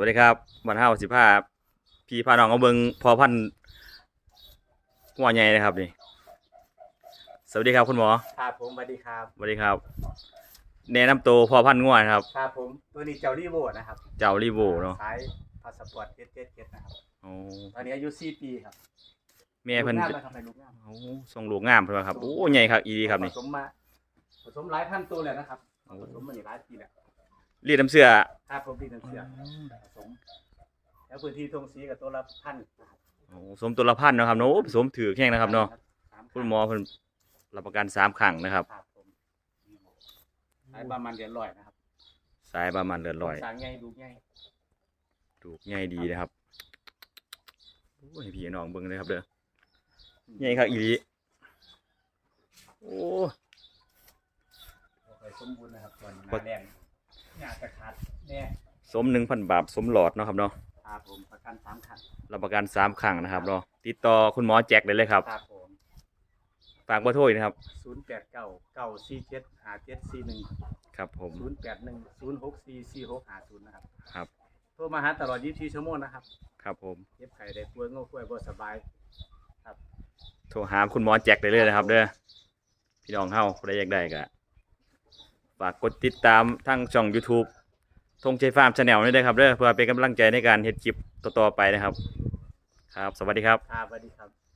วัสดีครับวันห้าสิบห้าพี่พาน้องเอาเบิงพอพันธุ์หัวใหญ่นะครับนี่ สวัสดีครับคุณหมอ ครับผมสวัสดีครับสวัสดีครับ แนะนำตัวพอพันธุ์งัวนะครับ ครับผมตัวนี้เจ้ารีโวนะครับ เจ้ารีโวเนาะสายพาสปอร์ตเจ็ดเจ็ดเจ็ดนะครับโอ้ตอนนี้อายุสี่ปีครับแม่เพิ่นลูกงามนะครับให้ลูกงามโอ้ทรงลูกงามเพิ่นว่าครับโอ้ใหญ่ครับอีดีครับนี่ผสมมาผสมหลายพันตัวแล้วนะครับผสมมาอยู่หลายปีแล้ว รีดน้ำเสื้อครับผมดีน้ำเสือผสมแล้วพื้นที่ทงสีกับตัวละพันนะครับโอ้สมตัวละพันเนาะครับเนาะโอ้ผสมถือแข้งนะครับเนาะสามคุณหมอเพิ่นรับประกันสามครั้งนะครับ ครับผมสายประมาณเดือนลอยนะครับสายประมาณเดือนลอยสางใหญ่ดูใหญ่ถูกใหญ่ดีนะครับโอ้ยให้พี่น้องเบิ่งเลยครับเด้อใหญ่ครับอีดีโอ้ บ่ค่อยสมบูรณ์นะครับตอนนี้หน้าแรงหน้าจะขาดแน่ สมหนึ่งพันบาทสมหลอดเนาะครับเนาะครับผมประกันสามคันรับประกันสามครั้งนะครับเนาะติดต่อคุณหมอแจ็คได้เลยครับครับผมฝากเบอร์โทรอีกนะครับศูนย์แปดเก้าเก้าสี่เจ็ดห้าเจ็ดสี่หนึ่งครับผมศูนย์แปดหนึ่งศูนย์หกสี่สี่หกห้าศูนย์นะครับครับโทรมาหาตลอด24ชั่วโมงนะครับครับผมเย็บไข่ได้ป่วยงอป่วยบ่สบาย โทรหาคุณหมอแจ็คได้เลยนะครับ เด้อพี่น้องเฮาใครอยากได้ก็ฝากกดติดตามทั้งช่อง YouTube ธงใจฟาร์มชาแนลนี่ด้วยครับเด้อเพื่อเป็นกำลังใจในการเฮ็ดคลิปต่อๆไปนะครับ ครับ สวัสดีครับ ครับสวัสดีครับ